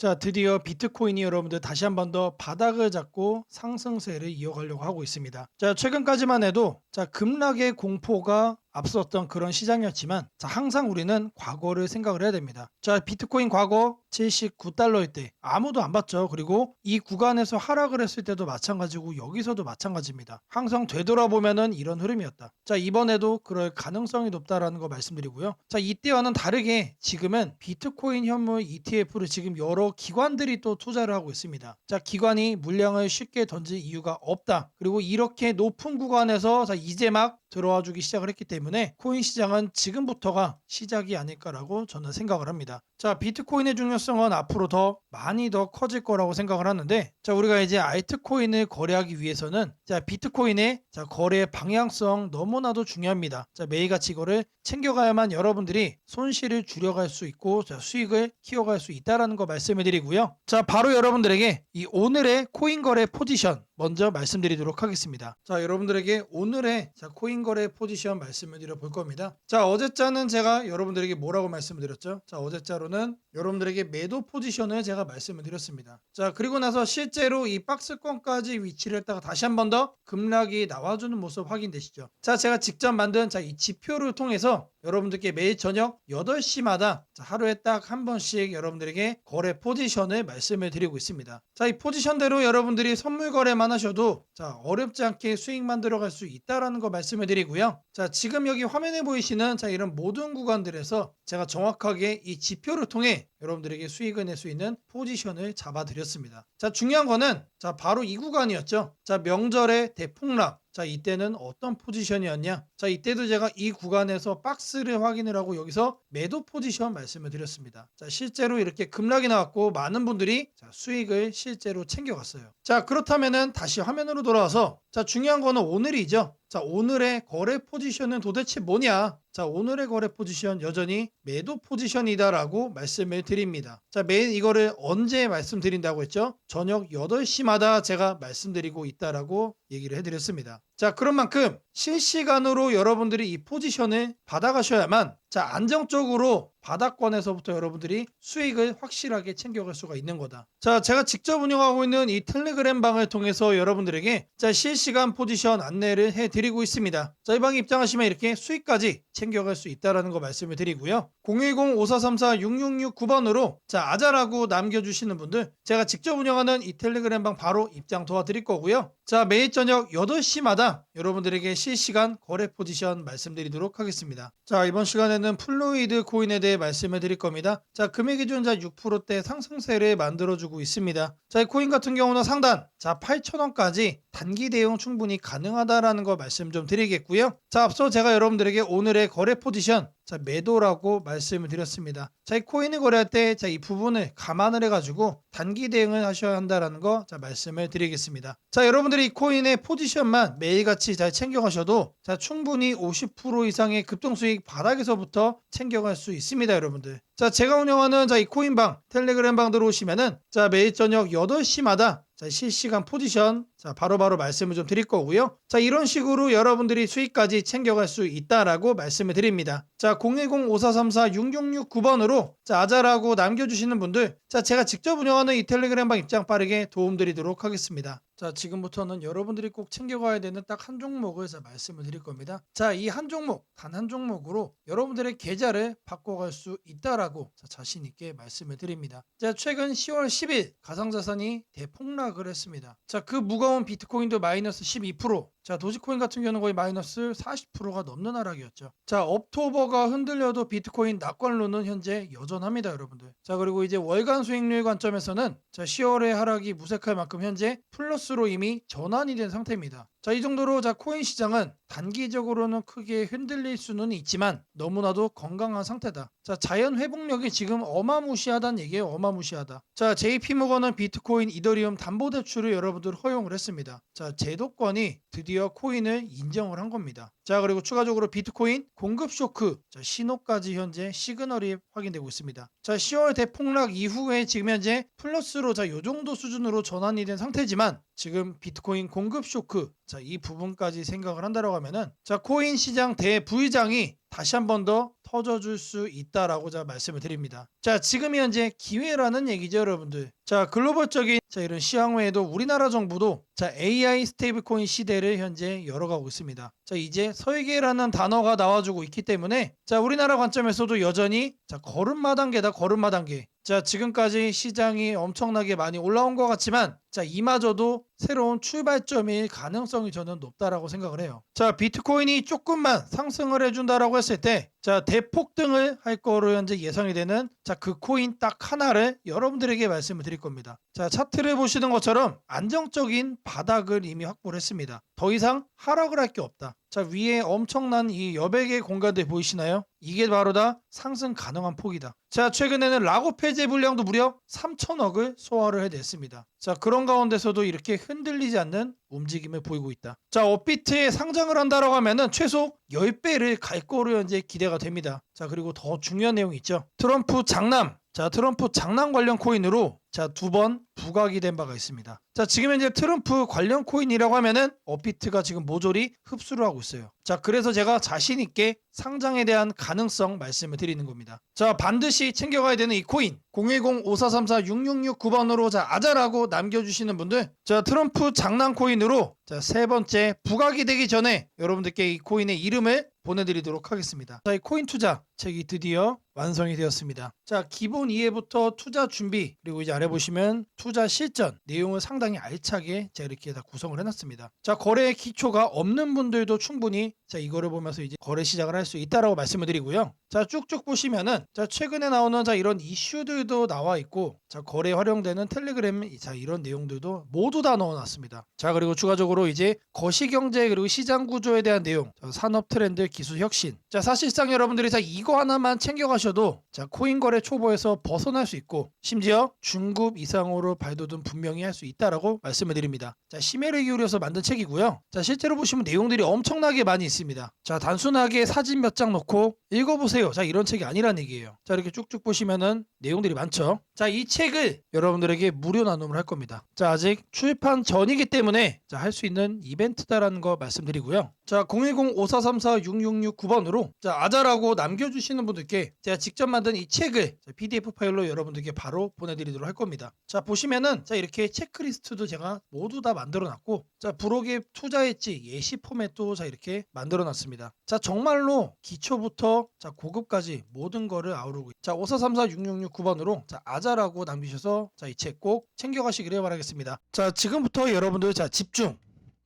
자, 드디어 비트코인이 여러분들 다시 한 번 더 바닥을 잡고 상승세를 이어가려고 하고 있습니다. 자, 최근까지만 해도 자, 급락의 공포가 앞섰던 그런 시장이었지만 자, 항상 우리는 과거를 생각을 해야 됩니다. 자, 비트코인 과거 79달러일 때 아무도 안 봤죠. 그리고 이 구간에서 하락을 했을 때도 마찬가지고 여기서도 마찬가지입니다. 항상 되돌아보면은 이런 흐름이었다. 자, 이번에도 그럴 가능성이 높다라는 거 말씀드리고요. 자, 이때와는 다르게 지금은 비트코인 현물 ETF를 지금 여러 기관들이 또 투자를 하고 있습니다. 자, 기관이 물량을 쉽게 던질 이유가 없다. 그리고 이렇게 높은 구간에서 자, 이제 막 들어와 주기 시작을 했기 때문에 코인 시장은 지금부터가 시작이 아닐까라고 저는 생각을 합니다. 자, 비트코인의 중요성은 앞으로 더 많이 더 커질 거라고 생각을 하는데 자, 우리가 이제 알트코인을 거래하기 위해서는 자, 비트코인의 자, 거래 방향성 너무나도 중요합니다. 자, 매일같이 이거를 챙겨가야만 여러분들이 손실을 줄여갈 수 있고 자, 수익을 키워갈 수 있다라는 거 말씀을 드리고요. 자, 바로 여러분들에게 이 오늘의 코인 거래 포지션 먼저 말씀드리도록 하겠습니다. 자, 여러분들에게 오늘의 자, 코인 거래 포지션 말씀을 드려 볼 겁니다. 자, 어제자는 제가 여러분들에게 뭐라고 말씀을 드렸죠? 자, 어제자로는 여러분들에게 매도 포지션을 제가 말씀을 드렸습니다. 자, 그리고 나서 실제로 이 박스권까지 위치를 했다가 다시 한 번 더 급락이 나와주는 모습 확인되시죠? 자, 제가 직접 만든 자, 이 지표를 통해서 여러분들께 매일 저녁 8시마다 하루에 딱 한 번씩 여러분들에게 거래 포지션을 말씀을 드리고 있습니다. 자, 이 포지션대로 여러분들이 선물 거래만 하셔도 자, 어렵지 않게 수익 만 들어갈 수 있다라는 거 말씀을 드리고요. 자, 지금 여기 화면에 보이시는 자, 이런 모든 구간들에서 제가 정확하게 이 지표를 통해 여러분들에게 수익을 낼 수 있는 포지션을 잡아 드렸습니다. 자, 중요한 거는 자, 바로 이 구간이었죠. 자, 명절의 대폭락 자, 이때는 어떤 포지션이었냐? 자, 이때도 제가 이 구간에서 박스를 확인을 하고 여기서 매도 포지션 말씀을 드렸습니다. 자, 실제로 이렇게 급락이 나왔고 많은 분들이 자, 수익을 실제로 챙겨갔어요. 자, 그렇다면은 다시 화면으로 돌아와서 자, 중요한 거는 오늘이죠. 자, 오늘의 거래 포지션은 도대체 뭐냐? 자, 오늘의 거래 포지션 여전히 매도 포지션이다라고 말씀을 드립니다. 자, 매일 이거를 언제 말씀드린다고 했죠? 저녁 8시마다 제가 말씀드리고 있다라고 얘기를 해드렸습니다. 자, 그런 만큼 실시간으로 여러분들이 이 포지션을 받아가셔야만 자, 안정적으로 바닥권에서부터 여러분들이 수익을 확실하게 챙겨갈 수가 있는 거다. 자, 제가 직접 운영하고 있는 이 텔레그램 방을 통해서 여러분들에게 자, 실시간 포지션 안내를 해 드리고 있습니다. 자, 이 방에 입장하시면 이렇게 수익까지 챙겨갈 수 있다라는 거 말씀을 드리고요. 010-5434-6669번으로 자, 아자라고 남겨주시는 분들 제가 직접 운영하는 이 텔레그램 방 바로 입장 도와드릴 거고요. 자, 매일 저녁 8시마다 여러분들에게 실시간 거래 포지션 말씀드리도록 하겠습니다. 자, 이번 시간에 는 플루이드 코인에 대해 말씀을 드릴 겁니다. 자, 금액 기준 자 6%대 상승세를 만들어주고 있습니다. 자, 이 코인 같은 경우는 상단 자 8,000원까지 단기 대응 충분히 가능하다라는 거 말씀 좀 드리겠고요. 자, 앞서 제가 여러분들에게 오늘의 거래 포지션 자, 매도라고 말씀을 드렸습니다. 자, 이 코인을 거래할 때, 자, 이 부분을 감안을 해가지고 단기 대응을 하셔야 한다라는 거, 자, 말씀을 드리겠습니다. 자, 여러분들이 이 코인의 포지션만 매일같이 잘 챙겨가셔도, 자, 충분히 50% 이상의 급등수익 바닥에서부터 챙겨갈 수 있습니다, 여러분들. 자, 제가 운영하는 자, 이 코인방, 텔레그램 방 들어오시면은, 자, 매일 저녁 8시마다 자, 실시간 포지션 자, 바로 바로 말씀을 좀 드릴 거고요. 자, 이런 식으로 여러분들이 수익까지 챙겨갈 수 있다라고 말씀을 드립니다. 자, 010-5434-6669번으로 자, 아자라고 남겨주시는 분들, 자, 제가 직접 운영하는 이 텔레그램방 입장 빠르게 도움드리도록 하겠습니다. 자, 지금부터는 여러분들이 꼭 챙겨가야 되는 딱 한 종목을 자, 말씀을 드릴 겁니다. 자, 이 한 종목, 단 한 종목으로 여러분들의 계좌를 바꿔갈 수 있다라고 자, 자신 있게 말씀을 드립니다. 자, 최근 10월 10일 가상자산이 대폭락을 했습니다. 자, 그 무거운 비트코인도 마이너스 12%, 자, 도지코인 같은 경우는 거의 마이너스 40%가 넘는 하락이었죠. 자, 업토버가 흔들려도 비트코인 낙관론은 현재 여전합니다, 여러분들. 자, 그리고 이제 월간 수익률 관점에서는 자, 10월의 하락이 무색할 만큼 현재 플러스로 이미 전환이 된 상태입니다. 자, 이 정도로 자, 코인 시장은 단기적으로는 크게 흔들릴 수는 있지만 너무나도 건강한 상태다. 자, 자연 회복력이 지금 어마무시하다는 얘기예요. 어마무시하다. 자, JP 모건은 비트코인, 이더리움 담보 대출을 여러분들 허용을 했습니다. 자, 제도권이 드디어 코인을 인정을 한 겁니다. 자 그리고 추가적으로 비트코인 공급 쇼크 자, 신호까지 현재 시그널이 확인되고 있습니다. 자 10월 대폭락 이후에 지금 현재 플러스로 자 요 정도 수준으로 전환이 된 상태지만 지금 비트코인 공급 쇼크 자 이 부분까지 생각을 한다라고 하면은 자 코인 시장 대부의장이 다시 한 번 더 터져줄 수 있다라고 자 말씀을 드립니다. 자 지금 현재 기회라는 얘기죠 여러분들. 자 글로벌적인 자 이런 시황 외에도 우리나라 정부도 자 AI 스테이블코인 시대를 현재 열어가고 있습니다. 자 이제 설계라는 단어가 나와주고 있기 때문에 자 우리나라 관점에서도 여전히 자 걸음마 단계다 걸음마 단계. 자 지금까지 시장이 엄청나게 많이 올라온 것 같지만 자 이마저도 새로운 출발점일 가능성이 저는 높다라고 생각을 해요. 자 비트코인이 조금만 상승을 해준다라고 했을 때 자 대폭등을 할 거로 현재 예상이 되는 자 그 코인 딱 하나를 여러분들에게 말씀을 드릴 겁니다. 자 차트를 보시는 것처럼 안정적인 바닥을 이미 확보를 했습니다. 더 이상 하락을 할 게 없다. 자 위에 엄청난 이 여백의 공간들 보이시나요? 이게 바로 다 상승 가능한 폭이다. 자 최근에는 라고 폐지 물량도 무려 3천억을 소화를 해냈습니다. 자 그런 가운데서도 이렇게 흔들리지 않는 움직임을 보이고 있다. 자 업비트에 상장을 한다라고 하면은 최소 10배를 갈 거로 현재 기대가 됩니다. 자 그리고 더 중요한 내용이 있죠. 트럼프 장남 자 트럼프 장남 관련 코인으로 자 두 번 부각이 된 바가 있습니다. 자 지금 현재 트럼프 관련 코인이라고 하면은 업비트가 지금 모조리 흡수를 하고 있어요. 자 그래서 제가 자신 있게 상장에 대한 가능성 말씀을 드리는 겁니다. 자 반드시 챙겨가야 되는 이 코인 010-5434-6669번으로 자 아자라고 남겨주시는 분들 자 트럼프 장난 코인으로 자 세 번째 부각이 되기 전에 여러분들께 이 코인의 이름을 보내드리도록 하겠습니다. 자 이 코인 투자 책이 드디어 완성이 되었습니다. 자 기본 이해부터 투자 준비 그리고 이제 아래 보시면 투자 실전 내용을 상당히 알차게 제가 이렇게 다 구성을 해놨습니다. 자 거래의 기초가 없는 분들도 충분히 자 이거를 보면서 이제 거래 시작을 할 수 있다라고 말씀을 드리고요. 자 쭉쭉 보시면은 자 최근에 나오는 자 이런 이슈들도 나와 있고 자 거래 활용되는 텔레그램 자 이런 내용들도 모두 다 넣어놨습니다. 자 그리고 추가적으로 이제 거시경제 그리고 시장 구조에 대한 내용, 자, 산업 트렌드, 기술 혁신. 자 사실상 여러분들이 자 이거 하나만 챙겨가셔도 자 코인 거래 초보에서 벗어날 수 있고 심지어 중급 이상으로 발돋움 분명히 할 수 있다라고 말씀을 드립니다. 자 심혈을 기울여서 만든 책이고요. 자 실제로 보시면 내용들이 엄청나게 많이 있습니다. 자 단순하게 사진 몇장 놓고 읽어보세요. 자 이런 책이 아니란 얘기예요. 자 이렇게 쭉쭉 보시면은 내용들이 많죠. 자 이 책을 여러분들에게 무료 나눔을 할 겁니다. 자 아직 출판 전이기 때문에 자 할 수 있는 이벤트다라는 거 말씀드리고요. 자 010-5434-6669번으로 자 아자라고 남겨주시는 분들께 제가 직접 만든 이 책을 자, PDF 파일로 여러분들께 바로 보내드리도록 할 겁니다. 자 보시면은 자 이렇게 체크리스트도 제가 모두 다 만들어 놨고 자 부록에 투자했지 예시 포맷도 자 이렇게 만들어 놨습니다. 자 정말로 기초부터 자 고급까지 모든 거를 아우르고 있- 자 5434-6669번으로 자 아자라고 남기셔서 자 이 책 꼭 챙겨가시기를 바라겠습니다. 자 지금부터 여러분들 자 집중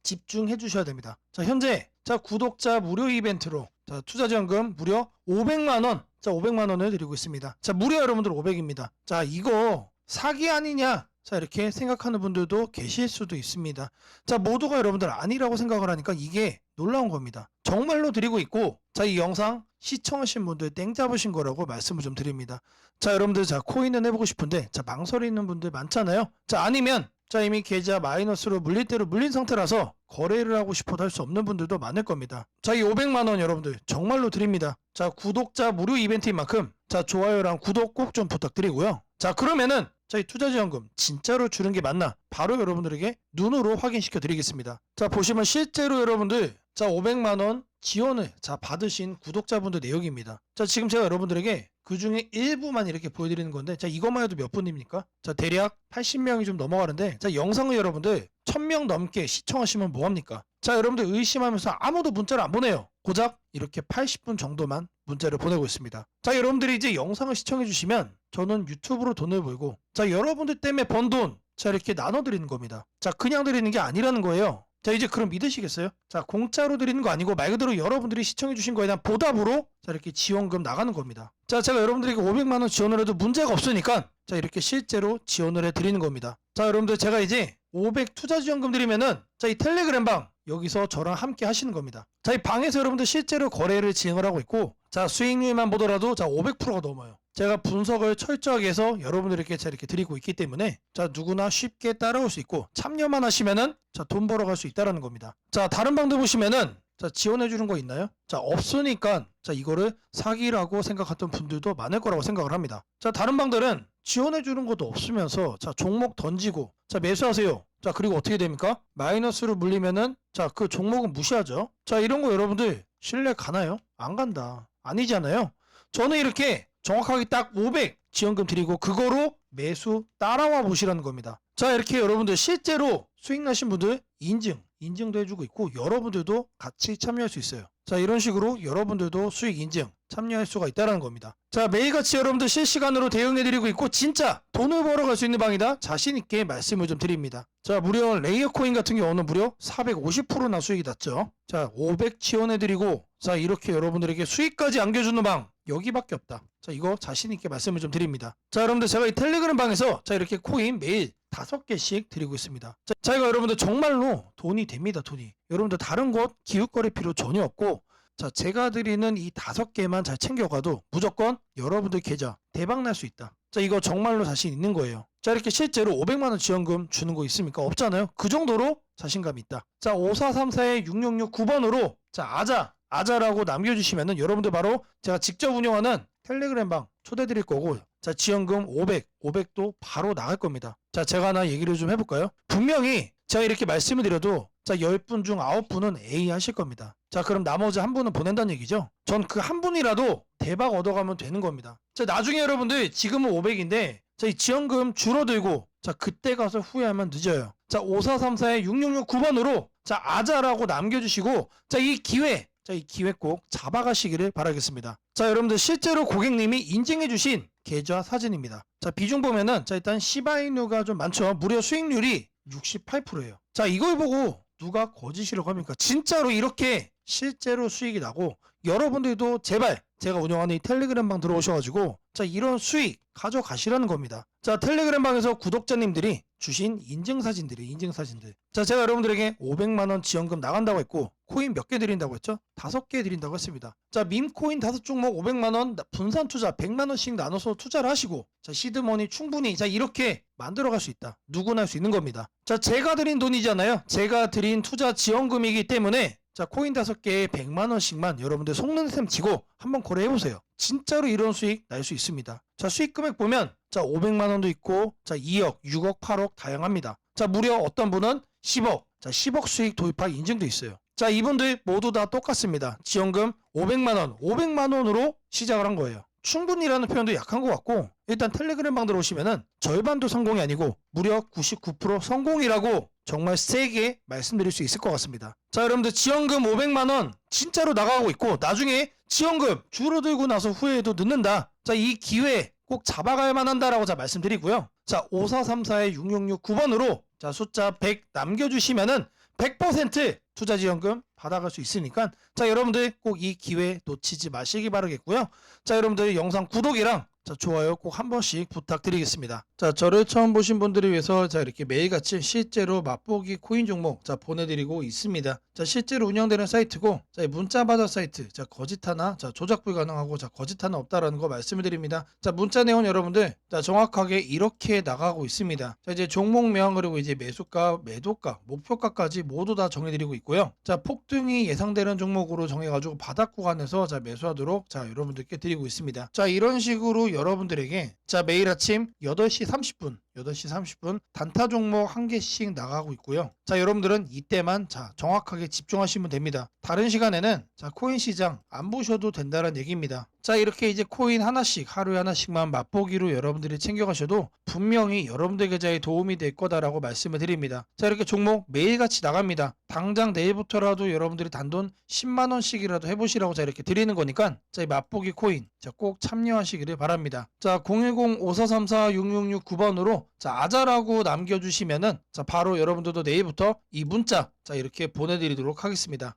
집중해 주셔야 됩니다. 자 현재 자 구독자 무료 이벤트로 자 투자 지원금 무려 500만 원. 자 500만 원을 드리고 있습니다. 자 무려 여러분들 500입니다. 자 이거 사기 아니냐? 자 이렇게 생각하는 분들도 계실 수도 있습니다. 자 모두가 여러분들 아니라고 생각을 하니까 이게 놀라운 겁니다. 정말로 드리고 있고 자 이 영상 시청하신 분들 땡 잡으신 거라고 말씀을 좀 드립니다. 자 여러분들 자 코인은 해보고 싶은데 자 망설이 있는 분들 많잖아요. 자 아니면 자 이미 계좌 마이너스로 물릴 대로 물린 상태라서 거래를 하고 싶어도 할 수 없는 분들도 많을 겁니다. 자 이 500만 원 여러분들 정말로 드립니다. 자 구독자 무료 이벤트인 만큼 자 좋아요랑 구독 꼭 좀 부탁드리고요. 자 그러면은 자 이 투자지원금 진짜로 주는 게 맞나 바로 여러분들에게 눈으로 확인시켜 드리겠습니다. 자 보시면 실제로 여러분들 자 500만 원 지원을 자 받으신 구독자분들 내역입니다. 자 지금 제가 여러분들에게 그 중에 일부만 이렇게 보여드리는 건데 자 이것만 해도 몇 분입니까? 자 대략 80명이 좀 넘어가는데 자 영상을 여러분들 1000명 넘게 시청하시면 뭐합니까? 자 여러분들 의심하면서 아무도 문자를 안 보내요. 고작 이렇게 80분 정도만 문자를 보내고 있습니다. 자 여러분들이 이제 영상을 시청해 주시면 저는 유튜브로 돈을 벌고 자 여러분들 때문에 번 돈 자 이렇게 나눠 드리는 겁니다. 자 그냥 드리는 게 아니라는 거예요. 자 이제 그럼 믿으시겠어요? 자 공짜로 드리는 거 아니고 말 그대로 여러분들이 시청해 주신 거에 대한 보답으로 자 이렇게 지원금 나가는 겁니다. 자 제가 여러분들에게 500만 원 지원을 해도 문제가 없으니까 자 이렇게 실제로 지원을 해 드리는 겁니다. 자 여러분들 제가 이제 500 투자 지원금 드리면은 자 이 텔레그램 방 여기서 저랑 함께 하시는 겁니다. 자 이 방에서 여러분들 실제로 거래를 진행을 하고 있고 자 수익률만 보더라도 자 500%가 넘어요. 제가 분석을 철저하게 해서 여러분들에게 자 이렇게 드리고 있기 때문에 자 누구나 쉽게 따라올 수 있고 참여만 하시면은 자 돈 벌어갈 수 있다라는 겁니다. 자 다른 방도 보시면은 자 지원해 주는 거 있나요? 자 없으니까 자 이거를 사기라고 생각했던 분들도 많을 거라고 생각을 합니다. 자 다른 방들은 지원해 주는 것도 없으면서 자 종목 던지고 자 매수하세요. 자 그리고 어떻게 됩니까? 마이너스로 물리면은 자 그 종목은 무시하죠. 자 이런 거 여러분들 신뢰 가나요? 안 간다. 아니잖아요. 저는 이렇게 정확하게 딱 500 지원금 드리고 그거로 매수 따라와 보시라는 겁니다. 자 이렇게 여러분들 실제로 수익 나신 분들 인증 인증도 해주고 있고 여러분들도 같이 참여할 수 있어요. 자 이런 식으로 여러분들도 수익 인증 참여할 수가 있다는 겁니다. 자 매일같이 여러분들 실시간으로 대응해드리고 있고 진짜 돈을 벌어갈 수 있는 방이다 자신 있게 말씀을 좀 드립니다. 자 무려 레이어 코인 같은 경우는 무려 450%나 수익이 났죠. 자 500 지원해드리고 자 이렇게 여러분들에게 수익까지 안겨주는 방 여기밖에 없다. 자 이거 자신 있게 말씀을 좀 드립니다. 자 여러분들 제가 이 텔레그램 방에서 자 이렇게 코인 매일 다섯 개씩 드리고 있습니다. 자, 자 이거 여러분들 정말로 돈이 됩니다. 돈이. 여러분들 다른 곳 기웃거릴 필요 전혀 없고 자 제가 드리는 이 다섯 개만 잘 챙겨가도 무조건 여러분들 계좌 대박 날 수 있다. 자 이거 정말로 자신 있는 거예요. 자 이렇게 실제로 500만 원 지원금 주는 거 있습니까? 없잖아요. 그 정도로 자신감이 있다. 자 5434의 6669 9번으로 자 아자 아자라고 남겨주시면은 여러분들 바로 제가 직접 운영하는 텔레그램 방 초대 드릴 거고 자 지원금 500 500도 바로 나갈 겁니다. 자 제가 하나 얘기를 좀 해볼까요? 분명히 제가 이렇게 말씀을 드려도 자 10분 중 9분은 A 하실 겁니다. 자 그럼 나머지 한 분은 보낸다는 얘기죠. 전 그 한 분이라도 대박 얻어가면 되는 겁니다. 자 나중에 여러분들 지금은 500인데 자 이 지원금 줄어들고 자 그때 가서 후회하면 늦어요. 자 5434의 6669 9번으로 자 아자라고 남겨주시고 자 이 기회 자 이 기회 꼭 잡아가시기를 바라겠습니다. 자 여러분들 실제로 고객님이 인증해주신 계좌 사진입니다. 자 비중 보면은 자 일단 시바이누가 좀 많죠. 무려 수익률이 68%예요. 자 이걸 보고 누가 거짓이라고 합니까? 진짜로 이렇게 실제로 수익이 나고 여러분들도 제발 제가 운영하는 이 텔레그램 방 들어오셔가지고 자 이런 수익 가져가시라는 겁니다. 자 텔레그램 방에서 구독자님들이 주신 인증 사진들이 인증 사진들. 자 제가 여러분들에게 500만 원 지원금 나간다고 했고 코인 몇 개 드린다고 했죠? 다섯 개 드린다고 했습니다. 자 밈코인 다섯 종목 500만 원 분산 투자 100만 원씩 나눠서 투자를 하시고 자 시드머니 충분히 자 이렇게 만들어갈 수 있다. 누구나 할 수 있는 겁니다. 자 제가 드린 돈이잖아요. 제가 드린 투자 지원금이기 때문에 자 코인 다섯 개에 100만 원씩만 여러분들 속는 셈 치고 한번 거래해 보세요. 진짜로 이런 수익 날 수 있습니다. 자 수익 금액 보면 자 500만 원도 있고 자 2억, 6억, 8억 다양합니다. 자 무려 어떤 분은 10억, 자 10억 수익 도입할 인증도 있어요. 자 이분들 모두 다 똑같습니다. 지원금 500만 원, 500만 원으로 시작을 한 거예요. 충분히라는 표현도 약한 것 같고 일단 텔레그램 방 들어오시면은 절반도 성공이 아니고 무려 99% 성공이라고 정말 세게 말씀드릴 수 있을 것 같습니다. 자 여러분들 지원금 500만 원 진짜로 나가고 있고 나중에 지원금 줄어들고 나서 후회해도 늦는다. 자 이 기회 꼭 잡아가야만 한다라고 자 말씀드리고요. 자 5434의 6669 9번으로 자 숫자 100 남겨 주시면은 100% 투자 지원금 받아갈 수 있으니까 자 여러분들 꼭 이 기회 놓치지 마시기 바라겠고요. 자 여러분들 영상 구독이랑 자 좋아요 꼭 한 번씩 부탁드리겠습니다. 자 저를 처음 보신 분들을 위해서 자 이렇게 매일같이 실제로 맛보기 코인 종목 자 보내드리고 있습니다. 자 실제로 운영되는 사이트고 자이 문자 받아 사이트 자 거짓 하나 자 조작 불가능하고 자 거짓 하나 없다라는 거 말씀을 드립니다. 자 문자 내용 여러분들 자 정확하게 이렇게 나가고 있습니다. 자 이제 종목명 그리고 이제 매수가 매도가 목표가까지 모두 다 정해드리고 있고요. 자 폭등이 예상되는 종목으로 정해가지고 바닥 구간에서 자 매수하도록 자 여러분들께 드리고 있습니다. 자 이런 식으로 여러분들에게 자 매일 아침 8시 30분 8시 30분 단타 종목 한 개씩 나가고 있고요. 자, 여러분들은 이때만 자, 정확하게 집중하시면 됩니다. 다른 시간에는 자, 코인 시장 안 보셔도 된다는 얘기입니다. 자, 이렇게 이제 코인 하나씩 하루에 하나씩만 맛보기로 여러분들이 챙겨가셔도 분명히 여러분들 계좌에 도움이 될 거다라고 말씀을 드립니다. 자, 이렇게 종목 매일같이 나갑니다. 당장 내일부터라도 여러분들이 단돈 10만 원씩이라도 해 보시라고 자 이렇게 드리는 거니까 자, 이 맛보기 코인 자, 꼭 참여하시기를 바랍니다. 자, 010-5434-6669번으로 자, 아자라고 남겨주시면은 자, 바로 여러분들도 내일부터 이 문자 자, 이렇게 보내드리도록 하겠습니다.